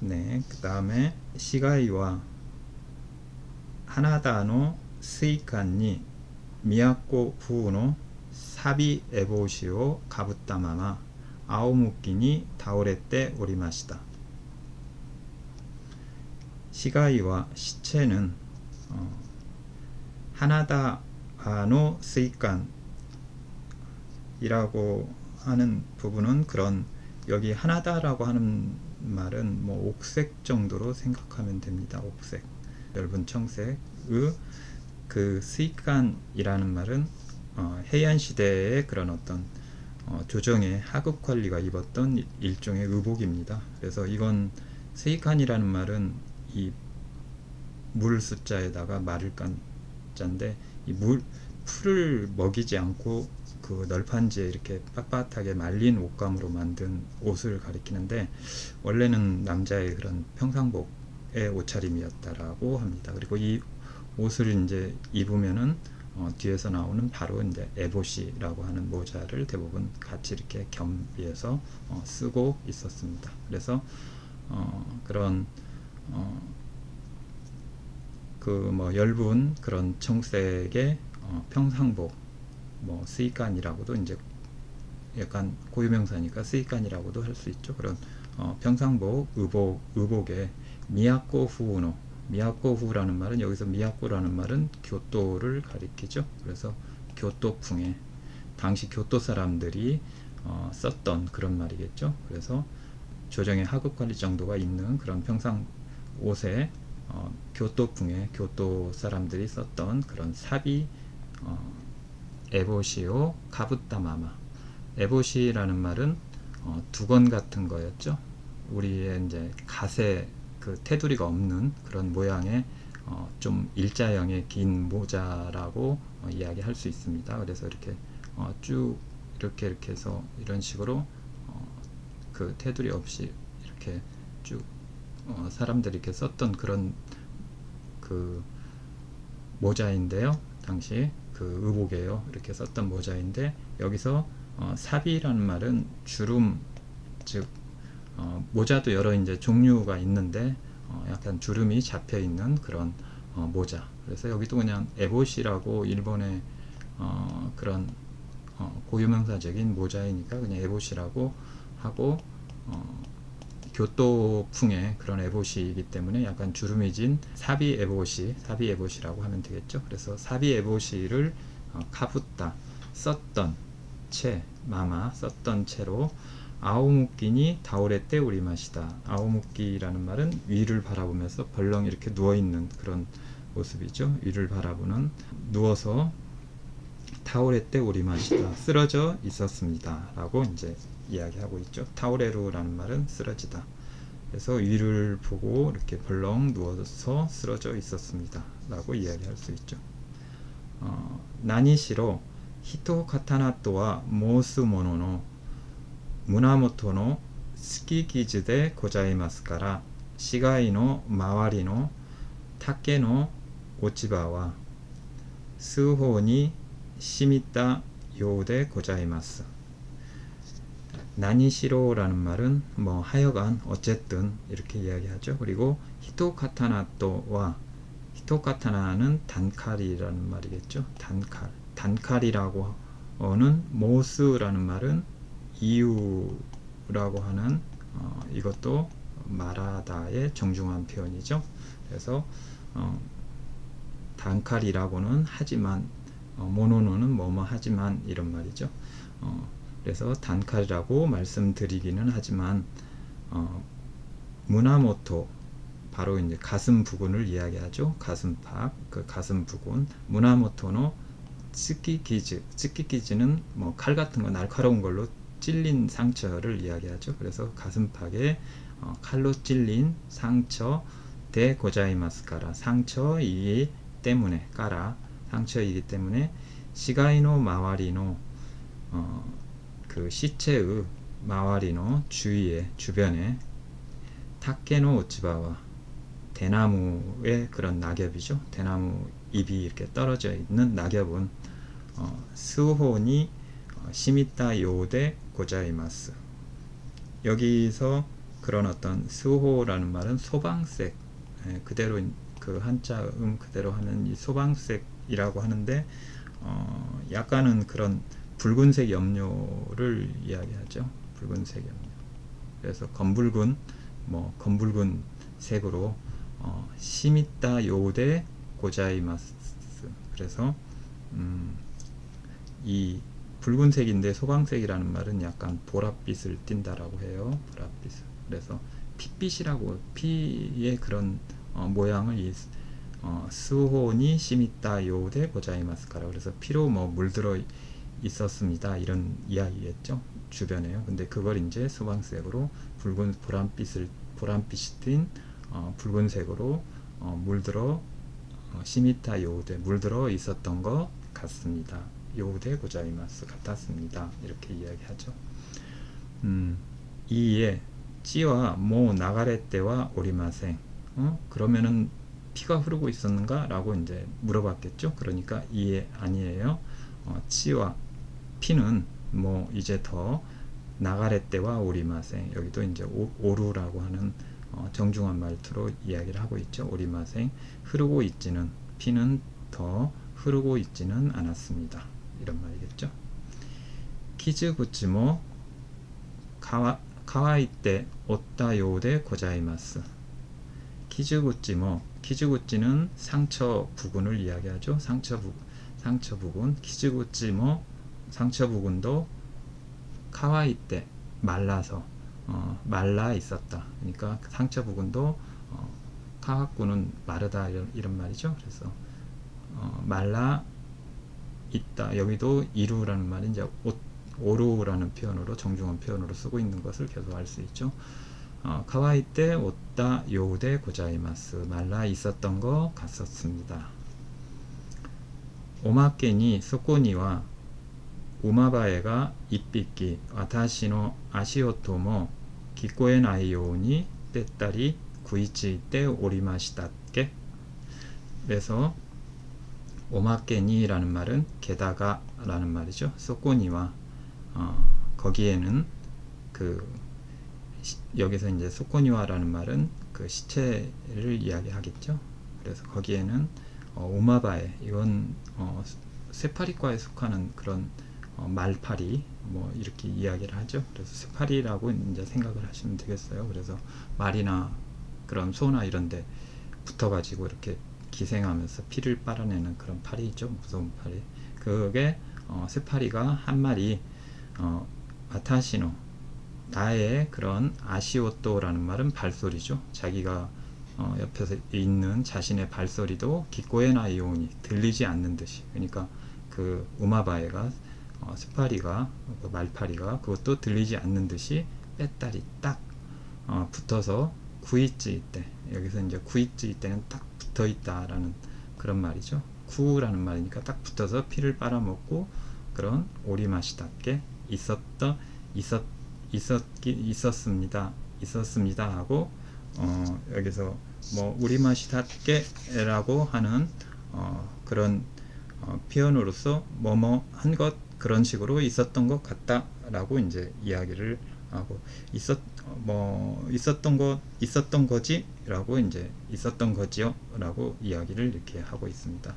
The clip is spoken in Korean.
네, 그 다음에 시가이와 하나다노 스이칸니 미야코 후노 사비 에보시오 가부타마마 아오무키니 다오레떼 오리마시다. 시가이와 시체는 어, 하나다노 스이칸이라고 하는 부분은 그런 여기 하나다라고 하는 말은 뭐 옥색 정도로 생각하면 됩니다. 옥색 얇은 청색의 그 스이칸이라는 말은 어, 해안 시대의 그런 어떤 어, 조정의 하급 관리가 입었던 일종의 의복입니다. 그래서 이건 스이칸이라는 말은 이 물 숫자에다가 말을 깐 자인데 이 물 풀을 먹이지 않고 그 널판지에 이렇게 빳빳하게 말린 옷감으로 만든 옷을 가리키는데 원래는 남자의 그런 평상복의 옷차림이었다라고 합니다. 그리고 이 옷을 이제 입으면은 어, 뒤에서 나오는 바로 이제 에보시라고 하는 모자를 대부분 같이 이렇게 겸비해서 어, 쓰고 있었습니다. 그래서 어, 그런 그뭐 엷은 그런 청색의 어, 평상복 뭐 스이칸이라고도 이제 약간 고유명사니까 스이칸이라고도 할 수 있죠. 그런 어, 평상복 의복 의복에 미야코 후노 미야코 후라는 말은 여기서 미야코라는 말은 교토를 가리키죠. 그래서 교토풍에 당시 교토 사람들이 어, 썼던 그런 말이겠죠. 그래서 조정의 하급 관리 정도가 있는 그런 평상 옷에 어, 교토풍에 교토 사람들이 썼던 그런 사비 어, 에보시오 가부타마마 에보시라는 말은 어, 두건 같은 거였죠. 우리의 이제 가세 그 테두리가 없는 그런 모양의 어, 좀 일자형의 긴 모자라고 어, 이야기할 수 있습니다. 그래서 이렇게 어, 쭉 이렇게 이렇게 해서 이런 식으로 어, 그 테두리 없이 이렇게 쭉 어, 사람들이 이렇게 썼던 그런 그 모자인데요. 당시 그 의복이에요. 이렇게 썼던 모자인데 여기서 어, 사비라는 말은 주름 즉 어, 모자도 여러 이제 종류가 있는데 어, 약간 주름이 잡혀 있는 그런 어, 모자. 그래서 여기도 그냥 에보시라고 일본의 어, 그런 어, 고유명사적인 모자이니까 그냥 에보시라고 하고 어, 교토풍의 그런 에보시이기 때문에 약간 주름이 진 사비 에보시, 사비 에보시라고 하면 되겠죠. 그래서 사비 에보시를 어, 카부타 썼던 채, 마마 썼던 채로 아오무끼니 다오레떼 우리마시다. 아오무끼라는 말은 위를 바라보면서 벌렁 이렇게 누워 있는 그런 모습이죠. 위를 바라보는 누워서 타오레 때 우리마시다 쓰러져 있었습니다. 라고 이제 이야기하고 있죠. 타오레루라는 말은 쓰러지다. 그래서 위를 보고 이렇게 벌렁 누워서 쓰러져 있었습니다. 라고 이야기할 수 있죠. 어, 나니시로 히토 카타나 또와 모스모노노 무나모토노 스키기즈데 고자이마스카라 시가이노 마와리노 타케노 오치바와 스호니 시미다 요데 고자이마스 나니시로라는 말은 뭐 하여간 어쨌든 이렇게 이야기하죠. 그리고 히토카타나또와 히토카타나는 단칼이라는 말이겠죠. 단칼 단칼이라고 어는 모스라는 말은 이유라고 하는 어, 이것도 말하다의 정중한 표현이죠. 그래서 어, 단칼이라고는 하지만 어, 모노노는 뭐뭐 하지만 이런 말이죠. 어, 그래서 단칼이라고 말씀드리기는 하지만 어, 무나모토 바로 이제 가슴 부근을 이야기하죠. 가슴팍 그 가슴 부근 무나모토노 츠키기즈 츠키기즈는 뭐 칼 같은 거 날카로운 걸로 찔린 상처를 이야기하죠. 그래서 가슴팍에 어, 칼로 찔린 상처 대 고자이마스카라 상처이기 때문에 까라 상처이기 때문에 시가이노 마와리노 어, 그 시체의 마와리노 주위에 주변에 타케노 오치바와 대나무의 그런 낙엽이죠. 대나무 잎이 이렇게 떨어져 있는 낙엽은 어, 스호니 어, 시미타 요데 고자이마스 여기서 그런 어떤 스호라는 말은 소방색 예, 그대로 그 한자 음 그대로 하는 이 소방색 이라고 하는데 어, 약간은 그런 붉은색 염료를 이야기하죠. 붉은색 염료. 그래서 검붉은 뭐 검붉은 색으로 어, 시미타 요데 고자이마스. 그래서 음, 이 붉은색인데 소방색이라는 말은 약간 보랏빛을 띈다라고 해요. 보랏빛. 그래서 핏빛이라고 피의 그런 어, 모양을 이 어, 스호니 시미타 요데 고자이마스카라. 그래서 피로 뭐 물들어 있었습니다. 이런 이야기겠죠. 주변에요. 근데 그걸 이제 소방색으로 붉은 보랏빛을 보랏빛이 띤 어, 붉은색으로 어, 물들어 어, 시미타 요우대 물들어 있었던 것 같습니다. 요우대 고자이마스 같았습니다. 이렇게 이야기하죠. 음, 이에 찌와 모 나가레 때와 오리마생 어? 그러면은 피가 흐르고 있었는가 라고 이제 물어봤겠죠. 그러니까 이에 아니에요. 어, 치와 피는 뭐 이제 더 나가레 때와 오리마생 여기도 이제 오, 오루라고 하는 어, 정중한 말투로 이야기를 하고 있죠. 오리마생 흐르고 있지는 피는 더 흐르고 있지는 않았습니다. 이런 말이겠죠. 키즈구치모 가와 가와이때 오타 요데 고자이마스. 키즈구치모 키즈구치는 상처 부근을 이야기하죠. 상처 부 상처 부근 키즈구치모 상처 부근도 카와이 때 말라서 어, 말라 있었다. 그러니까 상처 부분도 어, 카와꾸는 마르다 이런, 이런 말이죠. 그래서 어, 말라 있다. 여기도 이루라는 말이 이제 오, 오루라는 표현으로 정중한 표현으로 쓰고 있는 것을 계속 알 수 있죠. 어, 가와이 때 옷다 요우데 고자이마스 말라 있었던 거 같었습니다. 오마케니 소코니와 우마바에가 입비끼 와타시노 아시오토모 기꼬에 나이요니 때딸이 구이치 때 오리마시다께 그래서 오마케니라는 말은 게다가라는 말이죠. 소코니와 어, 거기에는 그 시, 여기서 이제 소코니와라는 말은 그 시체를 이야기하겠죠. 그래서 거기에는 어, 오마바에 이건 어, 쇠파리과에 속하는 그런 어, 말파리 뭐 이렇게 이야기를 하죠. 그래서 쇠파리라고 이제 생각을 하시면 되겠어요. 그래서 말이나 그런 소나 이런데 붙어가지고 이렇게 기생하면서 피를 빨아내는 그런 파리 있죠. 무서운 파리. 그게 어, 쇠파리가 한 마리 어, 아타시노 나의 그런 아시오토라는 말은 발소리죠. 자기가 어, 옆에서 있는 자신의 발소리도 기꼬에나 이온이 들리지 않는 듯이 그러니까 그 우마바에가 어, 스파리가 그 말파리가 그것도 들리지 않는 듯이 빼다리 딱 어, 붙어서 구이찌 때 여기서 이제 구이찌 때는 딱 붙어 있다라는 그런 말이죠. 구라는 말이니까 딱 붙어서 피를 빨아먹고 그런 오리맛이답게 있었던 있었 있었기 있었습니다. 있었습니다 하고 어, 여기서 뭐 우리 맛이답게라고 하는 어, 그런 어, 표현으로서 뭐뭐 한 것 그런 식으로 있었던 것 같다라고 이제 이야기를 하고 있었 뭐 있었던 것 있었던 거지라고 이제 있었던 거지요라고 이야기를 이렇게 하고 있습니다.